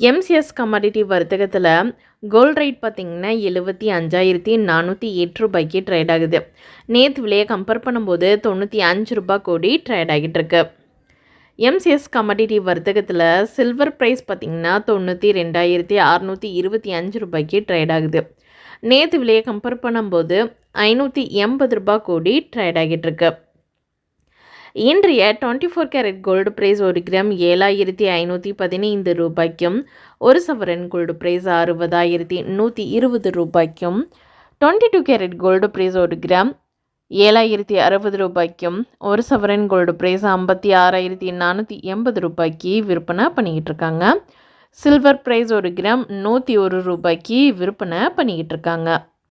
MCS commodity வர்த்தகத்தில் gold rate பார்த்திங்கன்னா எழுபத்தி அஞ்சாயிரத்தி நானூற்றி எட்டு ரூபாய்க்கு ட்ரேட் ஆகுது. நேற்று விலையை கம்பேர் பண்ணும்போது தொண்ணூற்றி அஞ்சு ரூபாய் கோடி ட்ரேட் ஆகிட்டு இருக்கு. எம்சிஎஸ் கமாடிட்டி வர்த்தகத்தில் சில்வர் ப்ரைஸ் பார்த்திங்கன்னா தொண்ணூற்றி ரெண்டாயிரத்தி அறநூற்றி இருபத்தி அஞ்சு ரூபாய்க்கு ட்ரேட் ஆகுது. நேற்று விலையை கம்பேர் பண்ணும்போது ஐநூற்றி எண்பது ரூபாய் கோடி ட்ரேட் ஆகிட்டு இருக்குது இன்றைய twenty four carat gold price ஒரு கிராம் ஏழாயிரத்தி ஐநூற்றி பதினைந்து ரூபாய்க்கும் ஒரு சவரன் கோல்டு ப்ரைஸ் அறுபதாயிரத்தி நூற்றி இருபது ரூபாய்க்கும் twenty two carat gold price ஒரு கிராம் ஏழாயிரத்தி அறுபது ரூபாய்க்கும் ஒரு சவரன் கோல்டு ப்ரைஸ் ஐம்பத்தி ஆறாயிரத்தி நானூற்றி எண்பது ரூபாய்க்கு விற்பனை பண்ணிக்கிட்டு இருக்காங்க. சில்வர் ப்ரைஸ் ஒரு கிராம் நூற்றி ஒரு ரூபாய்க்கு விற்பனை பண்ணிக்கிட்டு இருக்காங்க.